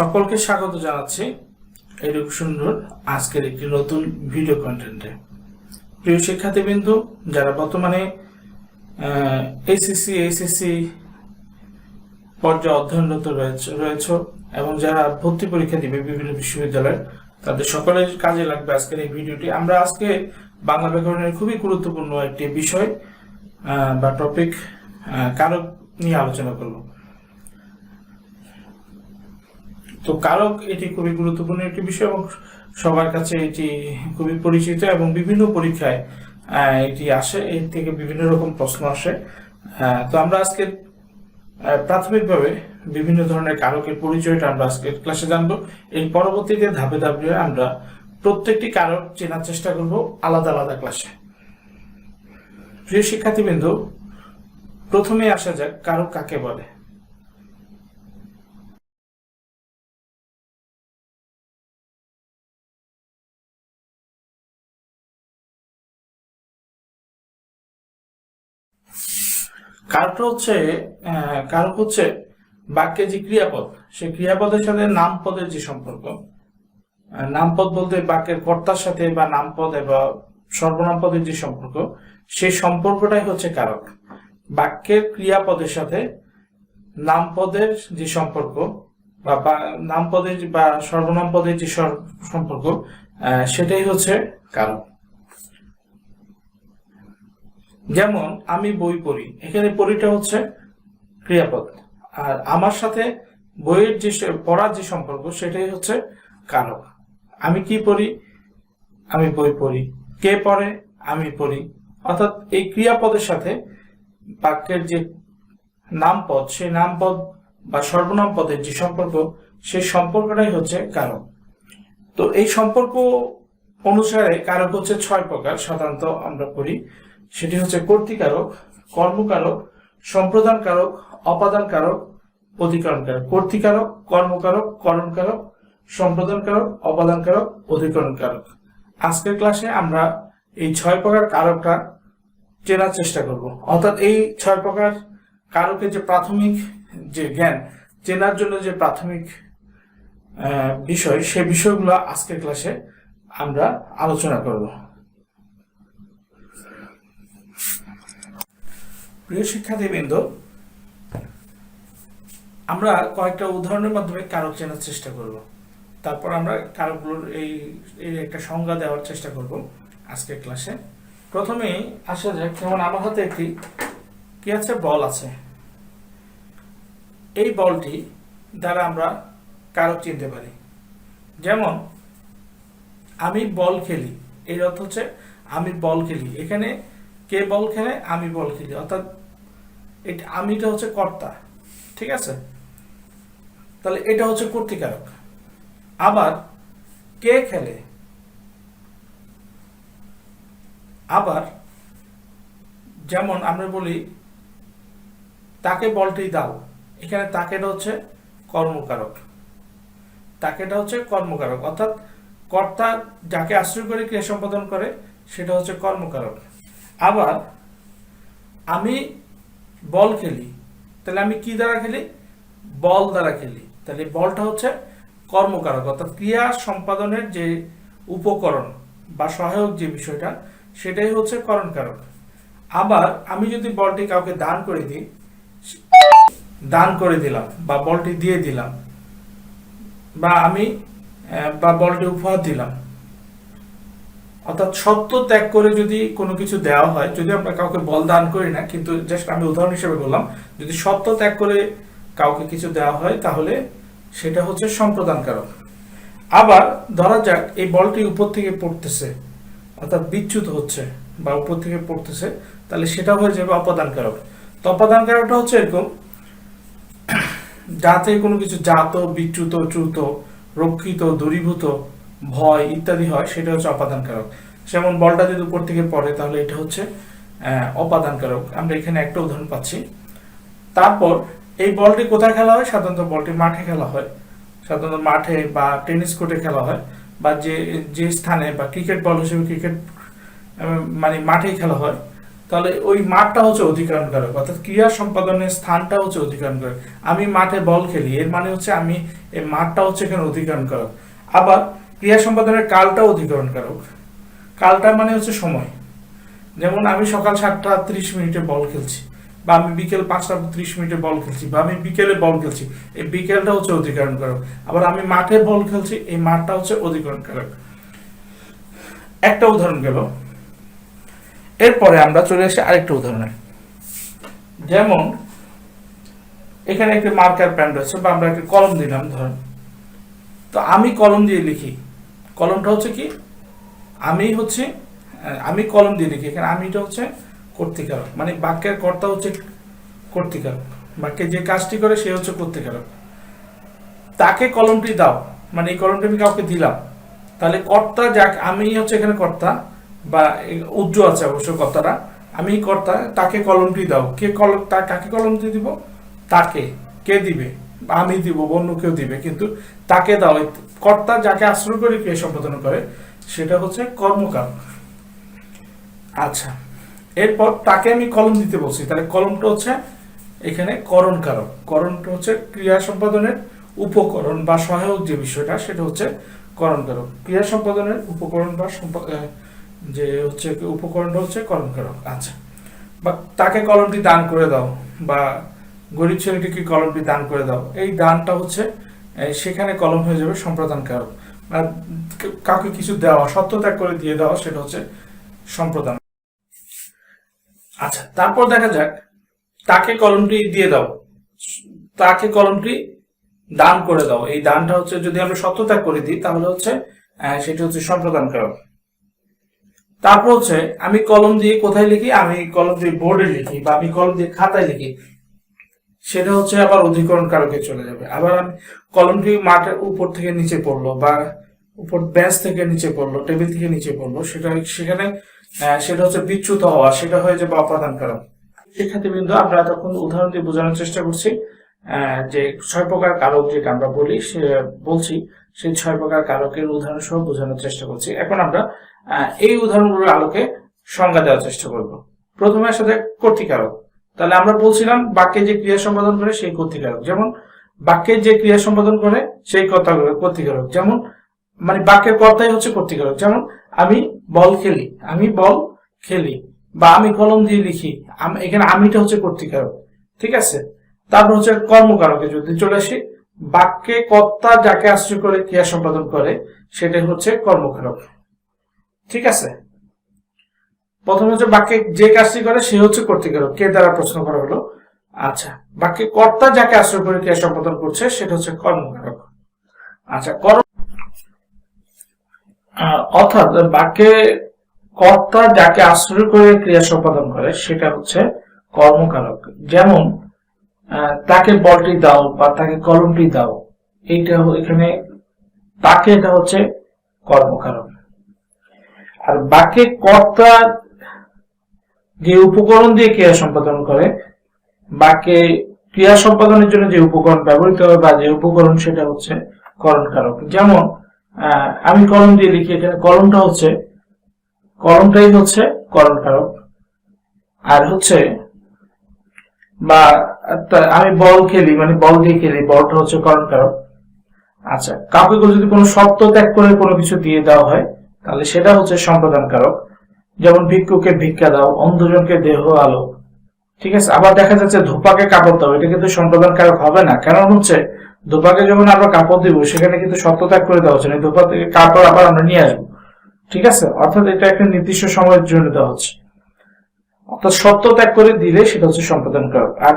সকলকে স্বাগত জানাচ্ছি এডুকেশন আজকের একটি নতুন ভিডিও কন্টেন্টে প্রিয় শিক্ষার্থীবৃন্দু, যারা বর্তমানে এসএসসি এসএসসি পর্যায়ে অধ্যয়নরত রয়েছে রয়েছে এবং যারা ভর্তি পরীক্ষা দিবে বিভিন্ন বিশ্ববিদ্যালয়ে, তাদের সকলের কাজে লাগবে আজকের এই ভিডিওটি আমরা আজকে বাংলা ব্যাকরণের খুবই গুরুত্বপূর্ণ একটি বিষয় বা টপিক কারক নিয়ে আলোচনা করব। তো কারক এটি খুবই গুরুত্বপূর্ণ একটি বিষয় এবং সবার কাছে এটি খুবই পরিচিত এবং বিভিন্ন পরীক্ষায় এটি আসে। এর থেকে বিভিন্ন রকম প্রশ্ন আসে। তো আমরা আজকে প্রাথমিকভাবে বিভিন্ন ধরনের কারকের পরিচয়টা আমরা আজকের ক্লাসে জানব। এর পরবর্তীতে ধাপে ধাপে আমরা প্রত্যেকটি কারক চেনার চেষ্টা করব আলাদা আলাদা ক্লাসে প্রিয় শিক্ষার্থীবৃন্দ প্রথমে আসা যাক কারক কাকে বলে। কারকটা হচ্ছে কারক হচ্ছে বাক্যে যে ক্রিয়াপদ সেই ক্রিয়াপদের সাথে নামপদের যে সম্পর্ক নামপদ বলতে বাক্যের কর্তার সাথে বা নামপদ বা সর্বনাম পদের যে সম্পর্ক, সেই সম্পর্কটাই হচ্ছে কারক। বাক্যের ক্রিয়াপদের সাথে নামপদের যে সম্পর্ক বা বা- নামপদের বা সর্বনাম পদের যে সম্পর্ক সেটাই হচ্ছে কারক। যেমন আমি বই পড়ি, এখানে পড়িটা হচ্ছে ক্রিয়াপদ। আর আমার সাথে বইয়ের যে পড়ার যে সম্পর্ক সেটাই হচ্ছে কারক। আমি কি পড়ি? আমি বই পড়ি। কে পড়ে? আমি পড়ি। অর্থাৎ এই ক্রিয়াপদের সাথে বাক্যের যে নামপদ, সেই নামপদ বা সর্বনাম পদের যে সম্পর্ক, সেই সম্পর্কটাই হচ্ছে কারক। তো এই সম্পর্ক অনুসারে কারক হচ্ছে ছয় প্রকার, সাধারণত আমরা পড়ি। সেটি হচ্ছে কর্তৃকারক, কর্মকারক সম্প্রদান কারক অপাদান কারক অধিকরণ কারক কর্তৃকারক, কর্মকারক, করণকারক সম্প্রদান কারক অপাদান কারক অধিকরণ কারক আজকের ক্লাসে আমরা এই ছয় প্রকার কারকটা চেনার চেষ্টা করব। অর্থাৎ এই ছয় প্রকার কারকের যে প্রাথমিক যে জ্ঞান, চেনার জন্য যে প্রাথমিক বিষয়, সে বিষয়গুলো আজকের ক্লাসে আমরা আলোচনা করব। প্রিয় শিক্ষার্থীবৃন্দ, আমরা কয়েকটা উদাহরণের মাধ্যমে কারক চেনার চেষ্টা করব। তারপর আমরা কারকগুলোর এই এই একটা সংজ্ঞা দেওয়ার চেষ্টা করব আজকের ক্লাসে। প্রথমেই আসা যাক, যেমন আমার হাতে একটি কি আছে? বল আছে। এই বলটি দ্বারা আমরা কারক চিনতে পারি। যেমন, আমি বল খেলি। এর অর্থ হচ্ছে, আমি বল খেলি। এখানে কে বল খেলে? আমি বল খেলি। অর্থাৎ এটা আমিটা হচ্ছে কর্তা, ঠিক আছে? তাহলে এটা হচ্ছে কর্তৃকারক। আবার কে খেলে? আবার যেমন আমরা বলি, তাকে বলটি দাও। এখানে তাকেটা হচ্ছে কর্মকারক। তাকেটা হচ্ছে কর্মকারক। অর্থাৎ কর্তা যাকে আশ্রয় করে, ক্রিয়া সম্পাদন করে, সেটা হচ্ছে কর্মকারক। আবার আমি বল খেলি। তাহলে আমি কি দ্বারা খেলি? বল দ্বারা খেলি। তাহলে বলটা হচ্ছে কর্মকারক, অর্থাৎ ক্রিয়া সম্পাদনের যে উপকরণ বা সহায়ক যে বিষয়টা, সেটাই হচ্ছে করণকারক। আবার আমি যদি বলটি কাউকে দান করে দিই, দান করে দিলাম বা বলটি দিয়ে দিলাম, বা আমি বা বলটি উপহার দিলাম অর্থাৎ সত্য ত্যাগ করে যদি কোনো কিছু দেওয়া হয়, যদি আমরা কাউকে বল দান করি না, কিন্তু জাস্ট আমি উদাহরণ হিসেবে বললাম, যদি সত্য ত্যাগ করে কাউকে কিছু দেওয়া হয়, তাহলে সেটা হচ্ছে সম্প্রদানকারক। আবার ধরা যাক, এই বলটি উপর থেকে পড়তেছে, অর্থাৎ বিচ্যুত হচ্ছে বা উপর থেকে পড়তেছে, তাহলে সেটা হয়ে যাবে অপদানকারক। তো অপদানকারকটা হচ্ছে এরকম, যাতে কোনো কিছু জাত, বিচ্যুত, চ্যুত, রক্ষিত, দূরীভূত ভয় ইত্যাদি হয় সেটা হচ্ছে অপাদানকারক। যেমন বলটা যদি উপর থেকে পড়ে তাহলে এটা হচ্ছে আহ, অপাদানকারক। আমরা এখানে একটা উদাহরণ পাচ্ছি। তারপর এই বলটি কোথায় খেলা হয়? সাধারণত বলটি মাঠে খেলা হয়। সাধারণত মাঠে বা টেনিস কোর্টে খেলা হয় বা যে যে স্থানে বা ক্রিকেট বল হিসেবে ক্রিকেট মানে মাঠেই খেলা হয়। তাহলে ওই মাঠটা হচ্ছে অধিকরণ কারক অর্থাৎ ক্রিয়া সম্পাদনের স্থানটা হচ্ছে অধিকরণ কারক আমি মাঠে বল খেলি এর মানে হচ্ছে আমি এই মাঠটা হচ্ছে এখানে অধিকরণ কারক আবার ক্রিয়া সম্পাদনের কালটা অধিকরণ কারক কালটা মানে হচ্ছে সময়। যেমন আমি সকাল সাতটা ত্রিশ মিনিটে বল খেলছি, বা আমি বিকেল পাঁচটা ত্রিশ মিনিটে বল খেলছি, বা আমি বিকেলে বল খেলছি, এই বিকেলটা হচ্ছে অধিকরণ কারক আবার আমি মাঠে বল খেলছি, এই মাঠটা হচ্ছে অধিকরণ কারক একটা উদাহরণ গেল। এরপরে আমরা চলে আসি আরেকটা উদাহরণে। যেমন, এখানে একটি মার্কার প্যান রয়েছে, বা আমরা একটি কলম দিলাম, ধরেন। তো আমি কলম দিয়ে লিখি কলমটা হচ্ছে কি? আমি হচ্ছে আমি কলম দিয়ে লিখি। এখানে আমিটা হচ্ছে কর্তিকারক। মানে বাক্যের কর্তা হচ্ছে কর্তিকারক। বাক্যে যে কাজটি করে, সে হচ্ছে কর্তিকারক। তাকে কলমটি দাও। মানে এই কলমটি আমি কাউকে দিলাম। তাহলে কর্তা যাক, আমি হচ্ছে এখানে কর্তা, বা এই উজ্জ্ব আছে অবশ্য কর্তারা আমি কর্তা, তাকে কলমটি দাও। কে কলম কাকে কলমটি দিব? তাকে। কে দিবে? আমি দিব অন্য কেউ দিবে, কিন্তু তাকে দাও। কর্তা যাকে আশ্রয় করে ক্রিয়া সম্পাদন করে, সেটা হচ্ছে কর্মকার। আচ্ছা এরপর তাকে আমি কলম দিতে বলছি। তাহলে কলমটা হচ্ছে এখানে করণ কারক করণটা হচ্ছে ক্রিয়া সম্পাদনের উপকরণ বা সহায়ক যে বিষয়টা, সেটা হচ্ছে করণ কারক ক্রিয়া সম্পাদনের উপকরণ বা যে হচ্ছে উপকরণটা হচ্ছে করণ কারক আচ্ছা বা তাকে কলমটি দান করে দাও, বা গরিব ছেলেটিকে কলমটি দান করে দাও। এই দানটা হচ্ছে সেখানে কলম হয়ে যাবে সম্প্রদান কারক আর কাউকে কিছু দেওয়া সত্যত্যাগ করে দিয়ে দেওয়া, সেটা হচ্ছে সম্প্রদান। আচ্ছা তারপর দেখা যাক, তাকে কলমটি দিয়ে দাও। তাকে কলমটি দান করে দাও। এই দানটা হচ্ছে, যদি আমরা সত্যত্যাগ করে দিই, তাহলে হচ্ছে সেটা হচ্ছে সম্প্রদান কারক তারপর হচ্ছে, আমি কলম দিয়ে কোথায় লিখি? আমি কলম দিয়ে বোর্ডে লিখি বা আমি কলম দিয়ে খাতায় লিখি। সেটা হচ্ছে আবার অধিকরণ কারকে চলে যাবে। আবার কলমটি মাঠের উপর থেকে নিচে পড়ল বা উপর বেঞ্চ থেকে নিচে পড়ল টেবিল থেকে নিচে পড়ল, সেটা সেখানে সেটা হচ্ছে বিচ্যুত হওয়া, সেটা হয়ে যাবে অপাদান কারক শিক্ষার্থীবৃন্দ, আমরা তখন উদাহরণ দিয়ে বোঝানোর চেষ্টা করছি যে ছয় প্রকার কারক যেটা আমরা বলি, সে, বলছি, সেই ছয় প্রকার কারকের উদাহরণ সহ বোঝানোর চেষ্টা করছি। এখন আমরা এই উদাহরণগুলোর আলোকে সংজ্ঞা দেওয়ার চেষ্টা করব। প্রথমে সাথে কর্তৃকারক তাহলে আমরা বলছিলাম বাক্যে যে ক্রিয়া সম্পাদন করে সেই কর্তৃকারক। যেমন বাক্যে যে ক্রিয়া সম্পাদন করে সেই কর্তা কর্তৃকারক। যেমন মানে বাক্যের কর্তাই হচ্ছে কর্তৃকারক। যেমন আমি বল খেলি। আমি বল খেলি বা আমি কলম দিয়ে লিখি। এখানে আমিটা হচ্ছে কর্তৃকারক। ঠিক আছে? তারপর হচ্ছে কর্মকারকে যদি চলে আসি, বাক্যে কর্তা যাকে আশ্রয় করে, ক্রিয়া সম্পাদন করে, সেটাই হচ্ছে কর্মকারক। ঠিক আছে? প্রথমে হচ্ছে বাক্যে যে কাজটি করে সে হচ্ছে কর্তৃকারক। কে দ্বারা প্রশ্ন করা হলো? আচ্ছা বাক্যে কর্তা যাকে আশ্রয় করে ক্রিয়া সম্পাদন করছে, সেটা হচ্ছে কর্মকারক। আচ্ছা কর্ম অর্থাৎ বাক্যে কর্তা যাকে আশ্রয় করে ক্রিয়া সম্পাদন করে, সেটা হচ্ছে কর্মকারক। যেমন তাকে বলটি দাও বা তাকে কলমটি দাও, এইটা এখানে তাকে এটা হচ্ছে কর্মকারক। আর বাক্যে কর্তা যে উপকরণ দিয়ে ক্রিয়া সম্পাদন করে বাক্যে ক্রিয়া সম্পাদনের জন্য যে উপকরণ ব্যবহৃত হয় বা যে উপকরণ সেটা হচ্ছে করণ কারক যেমন আমি কলম দিয়ে লিখি এখানে, কলমটা হচ্ছে, কলমটাই হচ্ছে করণ কারক আর হচ্ছে, বা আমি বল খেলি মানে বল দিয়ে খেলি, বলটা হচ্ছে করণ কারক আচ্ছা কাউকে যদি কোনো শর্ত ত্যাগ করে কোনো কিছু দিয়ে দেওয়া হয়, তাহলে সেটা হচ্ছে সম্পাদন কারক যেমন ভিক্ষুকে ভিক্ষা দাও, অন্ধজনকে দেহ আলো। ঠিক আছে? আবার দেখা যাচ্ছে ধোপাকে কাপড় দাও, এটা কিন্তু সম্পাদন কারক হবে না। কারণ হচ্ছে, ধোপাকে যখন আমরা কাপড় দিব, সেখানে কিন্তু সত্য ত্যাগ করে দেওয়া হচ্ছে না। ধোপা থেকে কাপড় আবার আমরা নিয়ে আসব। ঠিক আছে? অর্থাৎ এটা একটা নির্দিষ্ট সময়ের জন্য দেওয়া হচ্ছে। অর্থাৎ সত্য ত্যাগ করে দিলে সেটা হচ্ছে সম্পাদন কারক আর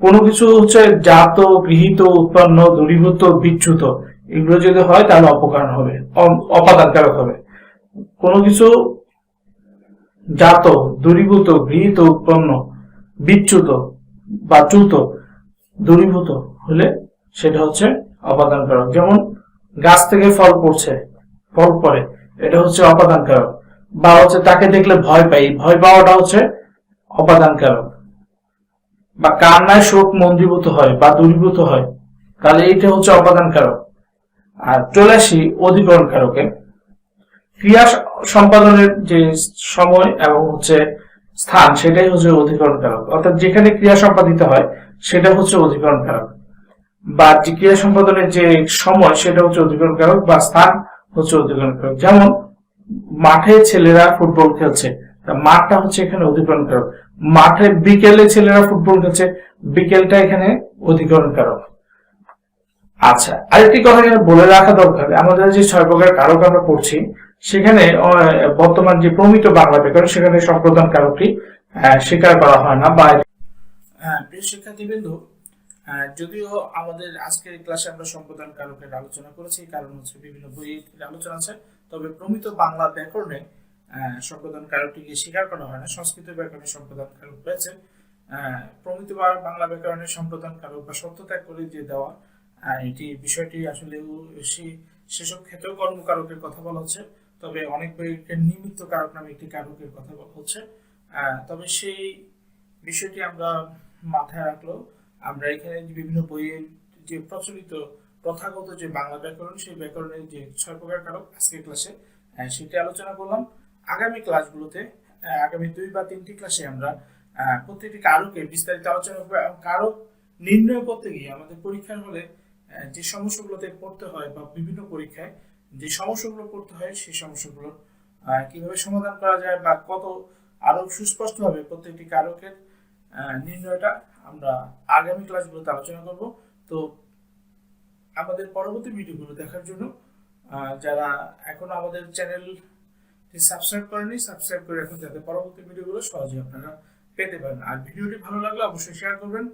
কোনো কিছু হচ্ছে জাত, গৃহীত, উৎপন্ন, দূরীভূত, বিচ্যুত, এগুলো যদি হয় তাহলে অপকারণ হবে, অ- অপাদান কারক হবে। কোনো কিছু জাত দূরীভূত, গৃহীত, উৎপন্ন, বিচ্যুত বা চ্যুত। দূরীভূত হলে সেটা হচ্ছে অপাদান কারক যেমন গাছ থেকে ফল পড়ছে, ফল পড়ে, এটা হচ্ছে অপাদান কারক বা হচ্ছে তাকে দেখলে ভয় পাই ভয় পাওয়াটা হচ্ছে অপাদান কারক বা কান্নায় শোক মন্দিভূত হয় বা দূরীভূত হয়, তাহলে এইটা হচ্ছে অপাদান কারক আর চলে আসি অধিকরণ কারকে ক্রিয়া সম্পাদনের যে সময় এবং হচ্ছে স্থান, সেটাই হচ্ছে অধিকরণ কারক। অর্থাৎ যেখানে ক্রিয়া সম্পাদিত হয়, সেটা হচ্ছে অধিকরণ কারক। বা ক্রিয়া সম্পাদনের যে সময়, সেটা হচ্ছে অধিকরণ কারক বা স্থান হচ্ছে অধিকরণ কারক। যেমন মাঠে ছেলেরা ফুটবল খেলছে মাঠটা হচ্ছে এখানে অধিকরণ কারক। মাঠে বিকেলে ছেলেরা ফুটবল খেলছে, বিকেলটা এখানে অধিকরণ কারক। আচ্ছা আরেকটি কথা বলে রাখা দরকার। আমাদের যে ছয় প্রকার কারক আমরা পড়ছি সেখানে বর্তমান যে প্রমিত বাংলা ব্যাকরণ সেখানে সম্প্রদান কারকটি স্বীকার করা হয় না বা হ্যাঁ শিক্ষার্থীবৃন্দ যদিও আমাদের আজকের ক্লাসে আমরা সম্প্রদান কারকের আলোচনা করেছি কারণ হচ্ছে বিভিন্ন বইয়ের আলোচনা আছে, তবে প্রমিত বাংলা ব্যাকরণে সম্প্রদান কারকটিকে স্বীকার করা হয় না, সংস্কৃত ব্যাকরণে সম্প্রদান কারক রয়েছে প্রমিত বাংলা ব্যাকরণে সম্প্রদান কারক বা সত্য ত্যাগ করে যে দেওয়া এটি বিষয়টি আসলে সেসব ক্ষেত্রেও কর্মকারকের কথা বলা হচ্ছে তবে অনেক বইকে নিমিত্ত কারক নামে একটি কারকের কথা বলা হচ্ছে তবে সেই বিষয়টি আমরা মাথায় রাখল। আমরা এখানে বিভিন্ন বইয়ের যে প্রচলিত প্রথাগত যে বাংলা ব্যাকরণ, সেই ব্যাকরণের যে ছয় প্রকার কারক আজকের ক্লাসে সেটি আলোচনা করলাম। আগামী ক্লাসগুলোতে আগামী দুই বা তিনটি ক্লাসে আমরা প্রত্যেকটি কারকের বিস্তারিত আলোচনা করব এবং কারক নির্ণয় করতে গিয়ে আমাদের পরীক্ষার হলে যে সমস্যাগুলোতে পড়তে হয় বা বিভিন্ন পরীক্ষায় যে সমস্যাগুলো করতে হয়, সেই সমস্যাগুলো কীভাবে সমাধান করা যায় বা কত আরও সুস্পষ্টভাবে প্রত্যেকটি কারকের নির্ণয়টা আমরা আগামী ক্লাসগুলোতে আলোচনা করব। তো আমাদের পরবর্তী ভিডিওগুলো দেখার জন্য যারা এখনও আমাদের চ্যানেল সাবস্ক্রাইব করেনি সাবস্ক্রাইব করে রাখুন যাতে পরবর্তী ভিডিওগুলো সহজে আপনারা পেতে পারেন। আর ভিডিওটি ভালো লাগলে অবশ্যই শেয়ার করবেন।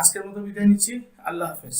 আজকের মতো বিদায় নিচ্ছি। আল্লাহ হাফেজ।